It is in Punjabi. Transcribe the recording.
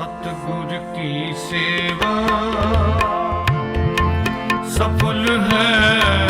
ਸਤਿਗੁਰ ਕੀ ਸੇਵਾ? ਸਫਲ ਹੈ